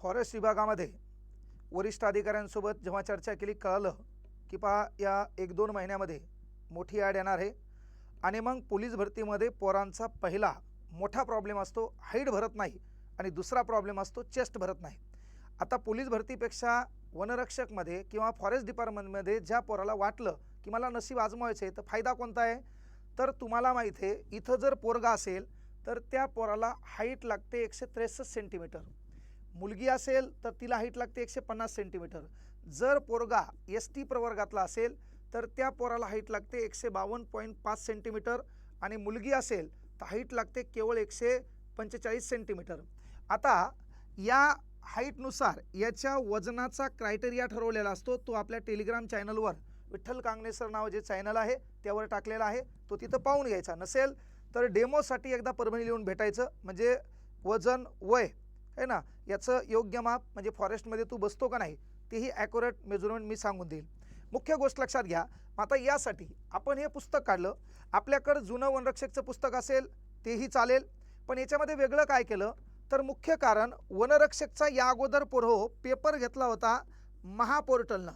Forest विभागामध्ये वरिष्ठ अधिकाऱ्यांसोबत जेव्हा चर्चा केली कळलं की पहा या एक दोन महिन्यामध्ये मोठी ॲड येणार आहे आणि मग पोलीस भरतीमध्ये पोरांचा पहिला मोठा प्रॉब्लेम असतो हाईट भरत नाही आणि दुसरा प्रॉब्लेम असतो चेस्ट भरत नाही. आता पोलीस भरतीपेक्षा वनरक्षकमध्ये किंवा फॉरेस्ट डिपार्टमेंटमध्ये ज्या पोराला वाटलं की मला नशीब आजमावायचं आहे तर फायदा कोणता आहे? तर तुम्हाला माहीत आहे इथं जर पोरगा असेल तर त्या पोराला हाईट लागते एकशे त्रेसष्ट सेंटीमीटर. मुलगी असेल तर तिला हाईट लागते एकशे पन्नास सेंटीमीटर जर पोरगा एस टी प्रवर्गातला असेल तर त्या पोराला हाईट लागते एकशे बावन्न पॉईंट पाच सेंटीमीटर आणि मुलगी असेल तर हाईट लागते केवळ एकशे पंचेचाळीस सेंटीमीटर आता या हाईटनुसार याच्या वजनाचा क्रायटेरिया ठरवलेला असतो. तो आपल्या टेलिग्राम चॅनलवर विठ्ठल कांगणेसर नाव जे चॅनल आहे त्यावर टाकलेला आहे. तो तिथं पाहून घ्यायचा. नसेल तर डेमोसाठी एकदा परभणी लिहून भेटायचं. म्हणजे वजन वय आहे ना? याचं योग्य माप म्हणजे फॉरेस्टमध्ये तू बसतो का नाही तेही ॲक्युरेट मेजरमेंट मी सांगून देईल. मुख्य गोष्ट लक्षात घ्या मग आता यासाठी आपण हे पुस्तक काढलं आपल्याकडं जुनं वनरक्षकचं पुस्तक असेल तेही चालेल पण याच्यामध्ये वेगळं काय केलं तर मुख्य कारण वनरक्षकचा या अगोदर पोरहो पेपर घेतला होता महापोर्टलनं.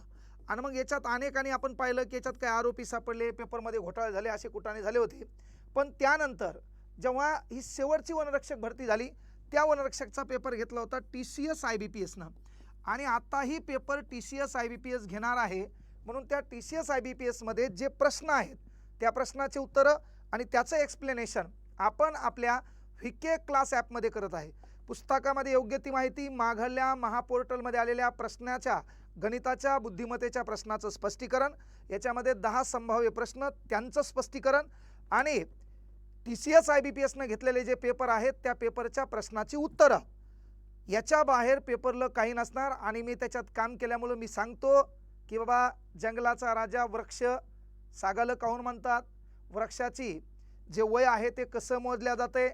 आणि मग याच्यात अनेकांनी आपण पाहिलं की याच्यात काय आरोपी सापडले पेपरमध्ये घोटाळे झाले असे कुठाने झाले होते. पण त्यानंतर जेव्हा ही शेवटची वनरक्षक भरती झाली त्या वनरक्षकचा पेपर घेतला होता T C S I B P S आणि आताही paper T C S I B P S घेणार आहे. म्हणून त्या T C S I B P एसमध्ये जे प्रश्न आहेत त्या प्रश्नाचे उत्तरं आणि त्याचं एक्सप्लेनेशन आपण आपल्या व्हिके क्लास ॲपमध्ये करत आहे. पुस्तकामध्ये योग्य ती माहिती माघल्या महापोर्टलमध्ये आलेल्या प्रश्नाच्या गणिताच्या बुद्धिमत्तेच्या प्रश्नाचं स्पष्टीकरण याच्यामध्ये दहा संभाव्य प्रश्न त्यांचं स्पष्टीकरण आणि T C S I B P एसनं घेतलेले जे पेपर आहेत त्या पेपरच्या प्रश्नाची उत्तरं. याच्या बाहेर पेपरलं काही नसणार आणि मी त्याच्यात काम केल्यामुळं मी सांगतो की बाबा जंगलाचा राजा वृक्ष सागालं काहून म्हणतात? वृक्षाची जे वय आहे ते कसं मोजल्या जाते?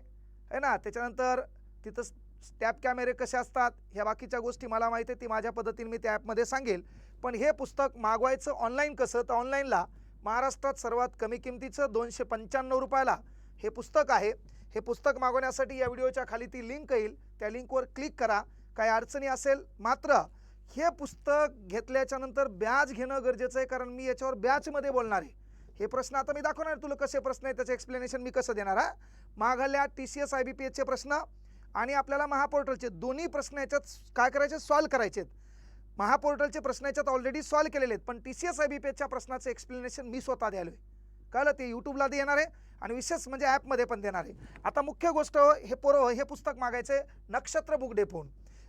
है ना? त्याच्यानंतर तिथं स्टॅप कॅमेरे कसे असतात? ह्या बाकीच्या गोष्टी मला माहिती आहे ती माझ्या पद्धतीने मी त्या ॲपमध्ये सांगेल. पण हे पुस्तक मागवायचं ऑनलाईन कसं? तर ऑनलाईनला महाराष्ट्रात सर्वात कमी किमतीचं दोनशे पंच्याण्णव रुपयाला हे पुस्तक आहे. हे पुस्तक मागवण्यासाठी या व्हिडिओच्या खाली ती लिंक येईल. त्या लिंकवर क्लिक करा. काही अडचणी असेल मात्र हे पुस्तक घेतल्याच्या नंतर ब्याज घेणं गरजेचं आहे कारण मी याच्यावर ब्याजमध्ये बोलणार आहे. हे प्रश्न आता मी दाखवणार आहे तुला कसे प्रश्न आहे त्याचं एक्सप्लेनेशन मी कसं देणार हा? मागल्या T C S I B P एचचे प्रश्न आणि आपल्याला महापोर्टलचे दोन्ही प्रश्न याच्यात काय करायचे? सॉल्व करायचे आहेत. महापोर्टलचे प्रश्न याच्यात ऑलरेडी सॉल्व केलेले आहेत पण T C S I B P एचच्या प्रश्नाचं एक्सप्लेनेशन मी स्वतः द्यालो आहे कळलं? ते यूट्यूबला देणार आहे. आणि विशेष म्हणजे ॲपमध्ये पण देणार आहे. आता मुख्य गोष्ट हे पोरं हे पुस्तक मागायचे नक्षत्र बुक डेपोन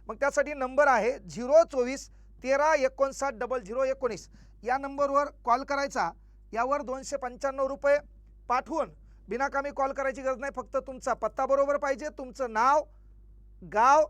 मग त्यासाठी नंबर आहे झिरो चोवीस तेरा एकोणसाठ डबल झिरो एकोणीस. या नंबरवर कॉल करायचा. यावर दोनशे पंच्याण्णव रुपये पाठवून बिनाकामी कॉल करायची गरज नाही. फक्त तुमचा पत्ता बरोबर पाहिजे तुमचं नाव गाव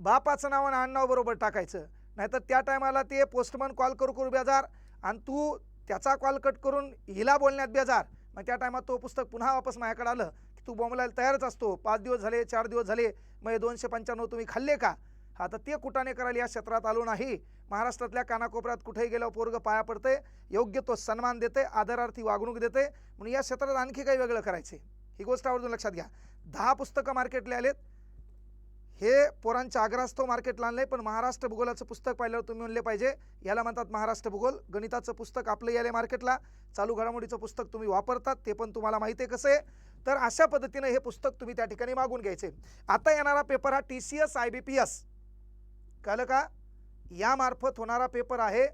बापाचं नाव आणि आडनाव बरोबर टाकायचं. नाहीतर त्या टायमाला ते पोस्टमन कॉल करू करू बेजार आणि तू त्याचा कॉल कट करून हिला बोलण्यात बेजार. मग त्या टायमात तो पुस्तक पुन्हा वापस माझ्याकडे आलं की तू बोंबलायला तयारच असतो. पाच दिवस झाले चार दिवस झाले मग हे दोनशे पंच्याण्णव तुम्ही खाल्ले का? हा तर ते कुठाने करायला या क्षेत्रात आलो नाही. महाराष्ट्रातल्या कानाकोपऱ्यात कुठेही गेल्यावर पोरग पाया पडते योग्य तो सन्मान देते आदरार्थी वागणूक देते. म्हणून या क्षेत्रात आणखी काही वेगळं करायचे ही गोष्ट आवर्जून लक्षात घ्या. दहा पुस्तकं मार्केटला आलेत. हे पोरांच्या आग्रहास्तव मार्केटला आणलं पण महाराष्ट्र भूगोलाचं पुस्तक पाहिल्यावर तुम्ही म्हणले पाहिजे. याला म्हणतात महाराष्ट्र भूगोल. गणिताचं पुस्तक आपलं याले मार्केटला. चालू घडामोडीचं पुस्तक तुम्ही वापरतात ते पण तुम्हाला माहिती आहे कसं आहे. तर अशा पद्धतीनं हे पुस्तक तुम्ही त्या ठिकाणी मागून घ्यायचे. आता येणारा पेपर हा T C S I B P S कळलं का? यामार्फत होणारा पेपर आहे.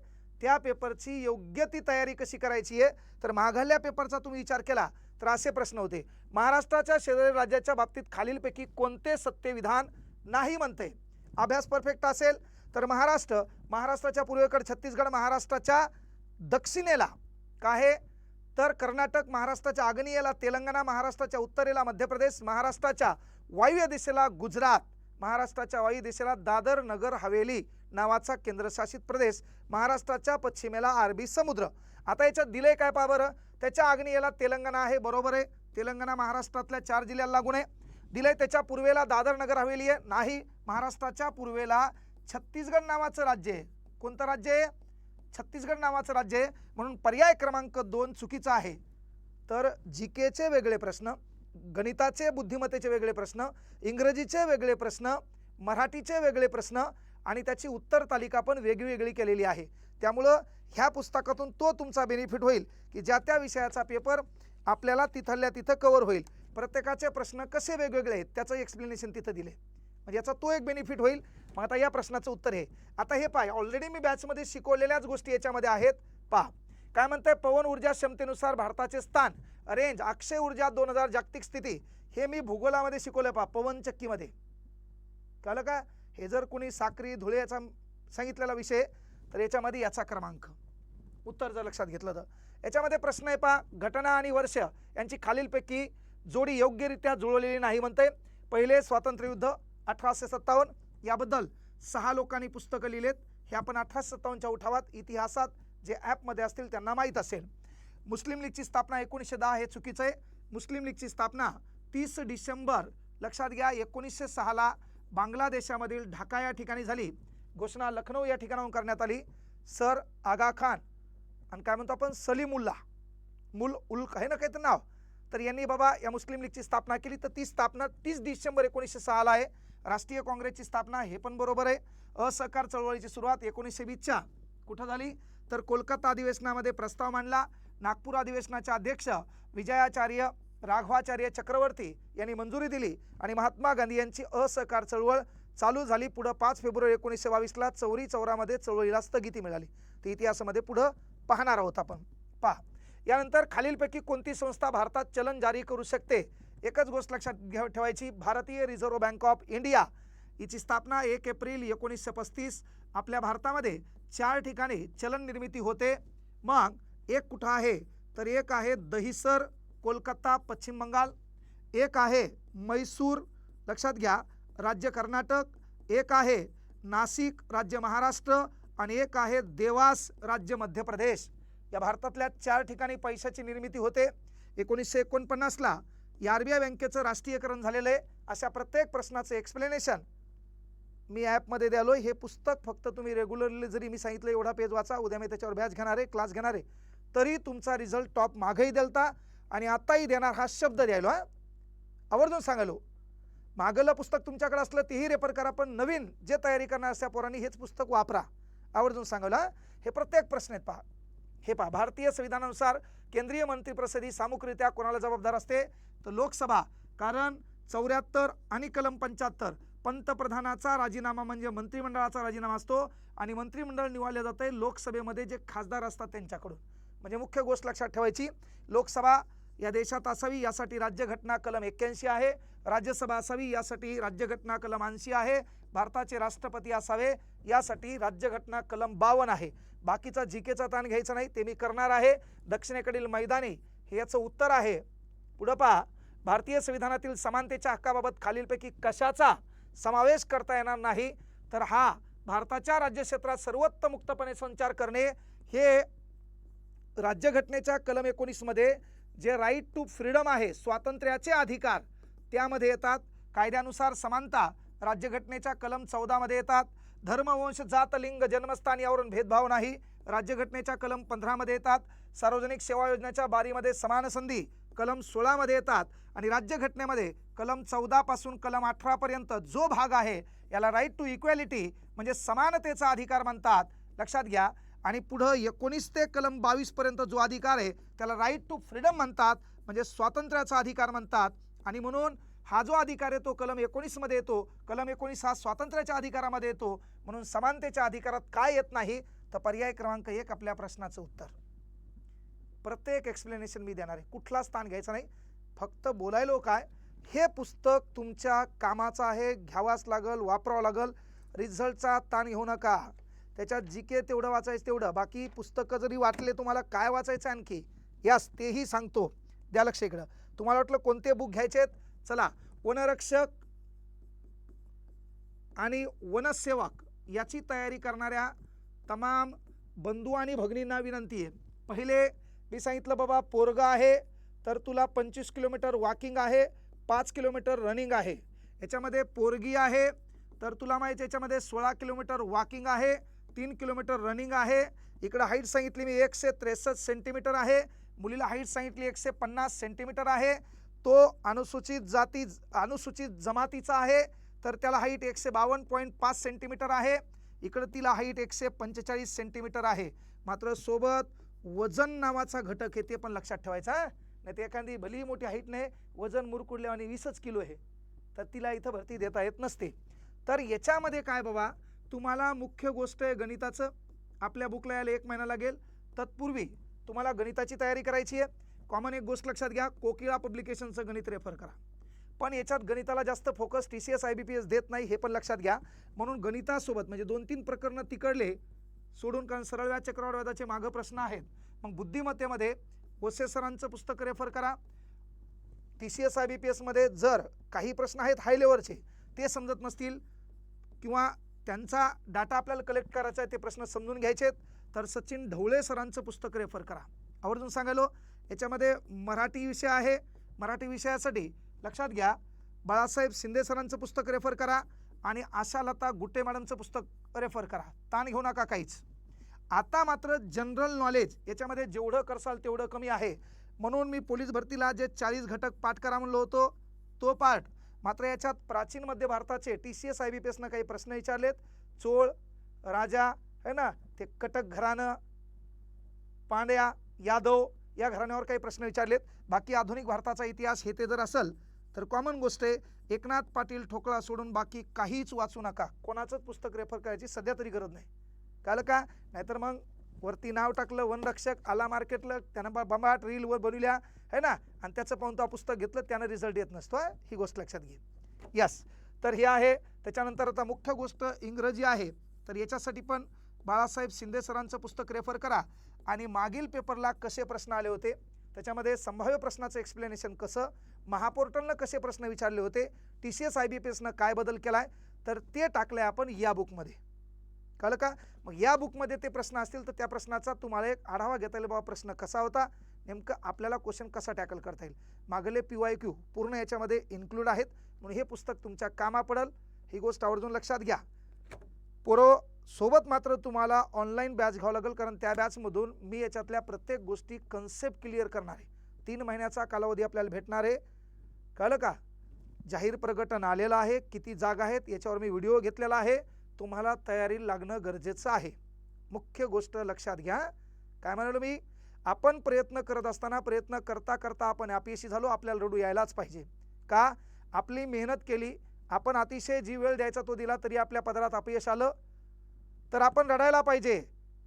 त्या पेपरची योग्य ती तयारी कशी करायची आहे? तर माघाल्या पेपरचा तुम्ही विचार केला तर असे प्रश्न होते. महाराष्ट्राच्या शेजारी राज्याच्या बाबतीत खालीलपैकी कोणते सत्यविधान नाही म्हणते. अभ्यास परफेक्ट असेल तर महाराष्ट्र महाराष्ट्राच्या पूर्वेकडे छत्तीसगड महाराष्ट्राच्या दक्षिणेला काय आहे? तर कर्नाटक महाराष्ट्राच्या आग्नेयेला तेलंगणा महाराष्ट्राच्या उत्तरेला मध्य प्रदेश महाराष्ट्राच्या वायव्य दिशेला गुजरात महाराष्ट्राच्या वायू दिशेला दादर नगर हवेली नावाचा केंद्रशासित प्रदेश महाराष्ट्राच्या पश्चिमेला अरबी समुद्र. आता याच्यात दिलंय काय पा बरं? त्याच्या आग्नेयेला तेलंगणा आहे बरोबर आहे? तेलंगणा महाराष्ट्रातल्या चार जिल्ह्याला लागून आहे. दिलंय त्याच्या पूर्वेला दादर नगर हवेली आहे. नाही महाराष्ट्राच्या पूर्वेला छत्तीसगड नावाचं राज्य आहे. कोणतं राज्य आहे? छत्तीसगड नावाचं राज्य आहे. म्हणून पर्याय क्रमांक दोन चुकीचा आहे. तर जी केचे वेगळे प्रश्न गणिताचे बुद्धिमत्तेचे वेगळे प्रश्न इंग्रजीचे वेगळे प्रश्न मराठीचे वेगळे प्रश्न आणि त्याची उत्तर तालिका पण वेगवेगळी केलेली आहे. त्यामुळं ह्या पुस्तकातून तो तुमचा बेनिफिट होईल की ज्या त्या विषयाचा पेपर आपल्याला तिथल्या तिथं कवर होईल. प्रत्येकाचे प्रश्न कसे वेगवेगळे आहेत त्याचं एक्सप्लेनेशन तिथं दिले म्हणजे याचा तो एक बेनिफिट होईल. मग आता या प्रश्नाचं उत्तर आहे आता हे पाय ऑलरेडी मी बॅचमध्ये शिकवलेल्याच गोष्टी याच्यामध्ये आहेत. पहा. काय म्हणतंय? पवन ऊर्जा क्षमतेनुसार भारताचे स्थान रेंज अक्षय ऊर्जा दोन हजार जागतिक स्थिती हे मी भूगोलामध्ये शिकवलं पहा पवन चक्कीमध्ये. कळलं का? हे जर कोणी साक्री धुळे याचा सांगितलेला विषय तर याच्यामध्ये याचा क्रमांक. उत्तर जर लक्षात घेतलं तर. याच्यामध्ये प्रश्न आहे पहा घटना आणि वर्ष यांची खालीलपैकी जोडी योग्यरित्या जुळवलेली नाही म्हणते. पहिले स्वातंत्र्ययुद्ध अठराशे सत्तावन्न याबद्दल सहा लोकांनी पुस्तकं लिहिलेत. हे आपण अठराशे सत्तावन्नच्या उठावात इतिहासात जे ॲपमध्ये असतील त्यांना माहीत असेल. मुस्लिम लीगची स्थापना एकोणीसशे दहा हे चुकीचं आहे. मुस्लिम लीगची स्थापना तीस डिसेंबर लक्षात घ्या एकोणीसशे सहाला बांगलादेशामधील ढाका या ठिकाणी झाली. घोषणा लखनौ या ठिकाणाहून करण्यात आली. सर आगा खान आणि काय म्हणतो आपण? सलीमुल्ला मुल उल्क आहे ना काहीतरी नाव? तर यांनी बाबा या मुस्लिम लीगची स्थापना केली. तर ती स्थापना तीस डिसेंबर एकोणीसशे सहाला आहे. राष्ट्रीय काँग्रेसची स्थापना हे पण बरोबर आहे. असहकार चळवळीची सुरुवात एकोणीसशे वीसच्या कुठं झाली? तर कोलकाता अधिवेशनामध्ये प्रस्ताव मांडला. नागपूर अधिवेशनाचे अध्यक्ष विजयाचार्य राघवाचार्य चक्रवर्ती यांनी मंजुरी दिली आणि महात्मा गांधी यांची असहकार चळवळ चालू झाली. पुढं पाच फेब्रुवारी एकोणीसशे बावीसला चौरी चौरामध्ये चळवळीला स्थगिती मिळाली. ती इतिहासामध्ये पुढं पाहणार आहोत आपण. पहा. यानंतर खालीलपैकी कोणती संस्था भारतात चलन जारी करू शकते? एकच गोष्ट लक्षात घ्या ठेवायची भारतीय रिझर्व्ह बँक ऑफ इंडिया. हिची स्थापना एक एप्रिल एकोणीसशे पस्तीस. आपल्या भारतामध्ये चार ठिकाणी चलन निर्मिती होते. मग एक कुठं आहे? तर एक आहे दहिसर कोलकाता पश्चिम बंगाल. एक आहे मैसूर लक्षात घ्या राज्य कर्नाटक. एक आहे नाशिक राज्य महाराष्ट्र. आणि एक आहे देवास राज्य मध्य प्रदेश. या भारतातल्या चार ठिकाणी पैशाची निर्मिती होते. एकोणीसशे एकोणपन्नासला या आर बी आय बँकेचं राष्ट्रीयकरण झालेलं आहे. अशा प्रत्येक प्रश्नाचं एक्सप्लेनेशन मी ॲपमध्ये द्यालो हे पुस्तक फक्त तुम्ही रेग्युलरली जरी मी सांगितलं एवढा पेज वाचा उद्या मी त्याच्यावर बॅच घेणार आहे क्लास घेणार आहे. तरी तुमचा रिझल्ट टॉप मागही देलता आणि आताही देणार हा शब्द द्यायलो हा. आवर्जून सांगालो मागलं पुस्तक तुमच्याकडे असलं तेही रेफर करा पण नवीन जे तयारी करणार असल्या पोरांनी हेच पुस्तक वापरा. आवर्जून सांगावलं हे प्रत्येक प्रश्न आहेत पहा. हे पहा भारतीय संविधानानुसार केंद्रीय मंत्रिपरिषद सामुखरित्या कोणाला जबाबदार असते? तर लोकसभा कारण चौऱ्याहत्तर आणि कलम पंच्याहत्तर पंतप्रधानाचा राजीनामा म्हणजे मंत्रिमंडळाचा राजीनामा असतो आणि मंत्रिमंडळ निवडले जाते लोकसभेमध्ये जे खासदार असतात त्यांच्याकडून. म्हणजे मुख्य गोष्ट लक्षात ठेवायची लोकसभा या देशात असावी यासाठी राज्यघटना कलम एक्क्याऐंशी आहे. राज्यसभा असावी यासाठी राज्यघटना कलम ऐंशी आहे. भारताचे राष्ट्रपती असावे यासाठी राज्यघटना कलम बावन्न आहे. बाकीचा जीकेचा ताण घ्यायचा नाही ते मी करणार आहे. दक्षिणेकडील मैदानी हे याचं उत्तर आहे. पुढं पहा. भारतीय संविधानातील समानतेच्या हक्काबाबत खालीलपैकी कशाचा समावेश करता येणार नाही? तर हा भारताच्या राज्यक्षेत्रात सर्वोत्तम मुक्तपणे संचार करणे हे राज्यघटनेच्या कलम एकोणीसमध्ये जे राईट टू फ्रीडम आहे स्वातंत्र्याचे अधिकार त्यामध्ये येतात. कायद्यानुसार समानता राज्यघटनेच्या कलम चौदामध्ये येतात. धर्मवंश जात लिंग जन्मस्थान यावरून भेदभाव नाही. राज्यघटनेच्या कलम पंधरामध्ये येतात. सार्वजनिक सेवा योजनेच्या बारीमध्ये समान संधी कलम सोळामध्ये येतात. आणि राज्यघटनेमध्ये कलम चौदापासून कलम अठरापर्यंत जो भाग आहे याला राईट टू इक्वॅलिटी म्हणजे समानतेचा अधिकार म्हणतात. लक्षात घ्या. आणि पुढं एकोणीस ते कलम बावीसपर्यंत जो अधिकार आहे त्याला राईट टू फ्रीडम म्हणतात. म्हणजे स्वातंत्र्याचा अधिकार म्हणतात. आणि म्हणून हा जो अधिकार आहे तो कलम एकोणीसमध्ये येतो कलम एकोणीस हा स्वातंत्र्याच्या अधिकारामध्ये येतो म्हणून समानतेच्या अधिकारात काय येत नाही तर पर्याय क्रमांक एक आपल्या प्रश्नाचं उत्तर. प्रत्येक एक्सप्लेनेशन मी देणार आहे. कुठला स्थान घ्यायचा नाही फक्त बोलायलो काय हे पुस्तक तुमच्या कामाचं आहे घ्यावाच लागल वापरावं लागल रिझल्टचा ताण घेऊ नका. त्याच्यात जी के तेवढं वाचायचं तेवढं बाकी पुस्तकं जरी वाटले तुम्हाला काय वाचायचं आणखी? यास तेही सांगतो. द्या लक्ष इकडं. तुम्हाला वाटलं कोणते बुक घ्यायचे आहेत चला वनरक्षक आणि वनसेवक याची तयारी करणाऱ्या तमाम बंधू आणि भगिनींना विनंती आहे. पहिले मी सांगितलं बाबा पोरगा आहे तर तुला पंचवीस किलोमीटर वॉकिंग आहे पाच किलोमीटर रनिंग आहे. याच्यामध्ये पोरगी आहे तर तुला माहिती याच्यामध्ये सोळा किलोमीटर वॉकिंग आहे तीन किलोमीटर रनिंग आहे. इकडं हाईट सांगितली मी एकशे त्रेसष्ट सेंटीमीटर आहे. मुलीला हाईट सांगितली एकशे पन्नास सेंटीमीटर आहे. तो अनुसूचित जाती अनुसूचित जमातीचा आहे तर त्याला हाईट एकशे बावन्न पॉईंट पाच सेंटीमीटर आहे. इकडं तिला हाईट एकशे पंचेचाळीस सेंटीमीटर आहे. मात्र सोबत वजन नावाचा घटक आहे ते पण लक्षात ठेवायचा नाही ते एखादी भली मोठी हाईट नाही वजन मुरकुडल्यावानी वीसच किलो आहे. तर तिला इथं भरती देता येत नसते. तर याच्यामध्ये काय बाबा तुम्हाला मुख्य गोष्ट आहे गणिताचं. आपल्या बुकला यायला एक महिना लागेल. तत्पूर्वी तुम्हाला गणिताची तयारी करायची आहे. कॉमन एक गोष्ट लक्षात घ्या कोकिळा पब्लिकेशनचं गणित रेफर करा. पण याच्यात गणिताला जास्त focus T C S I B P S देत नाही हे पण लक्षात घ्या. म्हणून गणितासोबत म्हणजे दोन तीन प्रकरणं तिकडले सोडून कारण सरळ व्याज चक्रवाढव्याचे मागं प्रश्न आहेत. मग बुद्धिमत्तेमध्ये वसे सरांचं पुस्तक रेफर करा. T C S I B P एसमध्ये जर काही प्रश्न आहेत हाय लेवलचे ते समजत नसतील किंवा त्यांचा डाटा आपल्याला कलेक्ट करायचा आहे ते प्रश्न समजून घ्यायचे आहेत तर सचिन ढवळे सरांचं पुस्तक रेफर करा. आवर्जून सांगायलो याच्यामध्ये मराठी विषय आहे. मराठी विषयासाठी लक्षात घ्या. बाळासाहेब शिंदे सरांचं पुस्तक रेफर करा आणि आशालता गुट्टे मॅडमचं पुस्तक रेफर करा. ताण घेऊ नका काहीच. आता मात्र जनरल नॉलेज याच्यामध्ये जेवढं करसाल तेवढं कमी आहे. म्हणून मी पोलीस भरतीला जे चाळीस घटक पाठ करा म्हणलो होतो तो पाठ मात्र याच्यात प्राचीन मध्य भारताचे T C S I B P एसनं काही प्रश्न विचारलेत. चोळ राजा है ना? ते कटक घराणं पांड्या यादव या घराण्यावर काही प्रश्न विचारलेत. बाकी आधुनिक भारताचा इतिहास हे ते जर असेल तर कॉमन गोष्ट आहे एकनाथ पाटील ठोकळा सोडून बाकी काहीच वाचू नका. कोणाचंच पुस्तक रेफर करायची सध्या तरी गरज नाही. कालं का? नाहीतर मग वरती नाव टाकलं वनरक्षक आला मार्केटला त्यानं बा बंबाट रीलवर बनवल्या है ना? आणि त्याचं पाहून तो पुस्तक घेतलं त्यानं रिझल्ट येत नसतो ही. गोष्ट लक्षात घे. यस तर हे आहे. त्याच्यानंतर आता मुख्य गोष्ट इंग्रजी आहे. तर याच्यासाठी पण बाळासाहेब शिंदे सरांचं पुस्तक रेफर करा. आणि मागील पेपरला कसे प्रश्न आले होते? त्याच्यामध्ये संभाव्य प्रश्नाचं एक्सप्लेनेशन कसं? महापोर्टलनं कसे प्रश्न विचारले होते? T C S I B P एसनं काय बदल केला आहे तर ते टाकलं आहे आपण या बुकमध्ये कळलं का? मग या बुकमध्ये ते प्रश्न असतील तर त्या प्रश्नाचा तुम्हाला एक आढावा घेता येईल बाबा प्रश्न कसा होता? नेमकं आपल्याला क्वेश्चन कसा टॅकल करता येईल? मागले पी वाय क्यू पूर्ण याच्यामध्ये इन्क्लूड आहेत. म्हणून हे पुस्तक तुमच्या कामा पडेल. ही गोष्ट आवर्जून लक्षात घ्या. पुरो सोबत मात्र तुम्हाला ऑनलाईन बॅच घ्यावं लागेल कारण त्या बॅचमधून मी याच्यातल्या प्रत्येक गोष्टी कन्सेप्ट क्लिअर करणार आहे. तीन महिन्याचा कालावधी आपल्याला भेटणार आहे. कळलं का? जाहीर प्रकटन आलेलं आहे. किती जागा आहेत याच्यावर मी व्हिडिओ घेतलेला आहे. तुम्हाला तयारी लागणं गरजेचं आहे. मुख्य गोष्ट लक्षात घ्या. काय म्हणालो मी? आपण प्रयत्न करत असताना प्रयत्न करता करता आपण अपयशी झालो आपल्याला रडू यायलाच पाहिजे. का? आपली मेहनत केली. आपण अतिशय जी वेळ द्यायचा तो दिला तरी आपल्या पदरात अपयश आलं. तर आपण रडायला पाहिजे.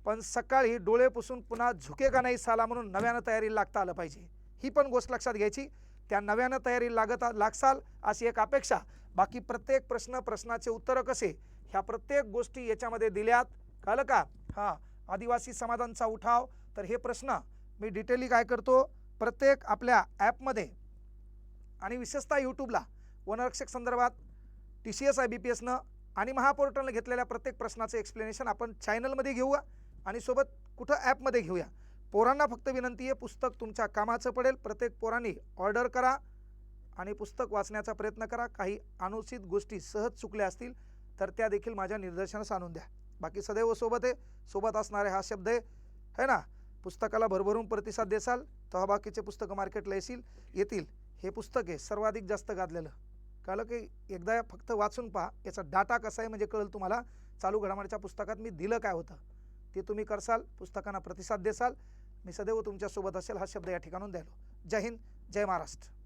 पण सकाळी डोळे पुसून पुन्हा झुके का नाही साला म्हणून नव्यानं तयारीला लागता आलं पाहिजे. ही पण गोष्ट लक्षात घ्यायची. त्या नव्यानं तयारी लागत लागसाल अशी एक अपेक्षा. बाकी प्रत्येक प्रश्न प्रश्नाचे उत्तरं कसे? ह्या प्रत्येक गोष्टी याच्यामध्ये दिल्यात. कळलं का? हां आदिवासी समाजांचा उठाव. तर हे प्रश्न मी डिटेली काय करतो? प्रत्येक आपल्या ॲपमध्ये आणि विशेषतः यूट्यूबला. वनरक्षक संदर्भात T C S I B P एसनं आणि महापोर्टलनं घेतलेल्या प्रत्येक प्रश्नाचं एक्सप्लेनेशन आपण चॅनलमध्ये घेऊया आणि सोबत कुठं ॲपमध्ये घेऊया. पोरांना फक्त विनंती आहे पुस्तक तुमच्या कामाचं पडेल. प्रत्येक पोरांनी ऑर्डर करा आणि पुस्तक वाचण्याचा प्रयत्न करा. काही अनुचित गोष्टी सहज चुकल्या असतील तर त्या देखील माझ्या निदर्शनास आणून द्या. बाकी सदैव सोबत आहे. सोबत असणारे हा शब्द आहे है ना? पुस्तकाला भरभरून प्रतिसाद देसाल तेव्हा बाकीचे पुस्तकं मार्केटला येतील येतील. हे पुस्तक आहे सर्वाधिक जास्त गाजलेलं. कळलं की एकदा फक्त वाचून पहा. याचा डाटा कसा आहे म्हणजे कळेल तुम्हाला. चालू घडामोडीच्या पुस्तकात मी दिलं काय होतं. ते तुम्ही करसाल पुस्तकांना प्रतिसाद देसाल. मी सदैव तुमच्यासोबत असेल हा शब्द या ठिकाणून द्यालो जय हिंद जय महाराष्ट्र.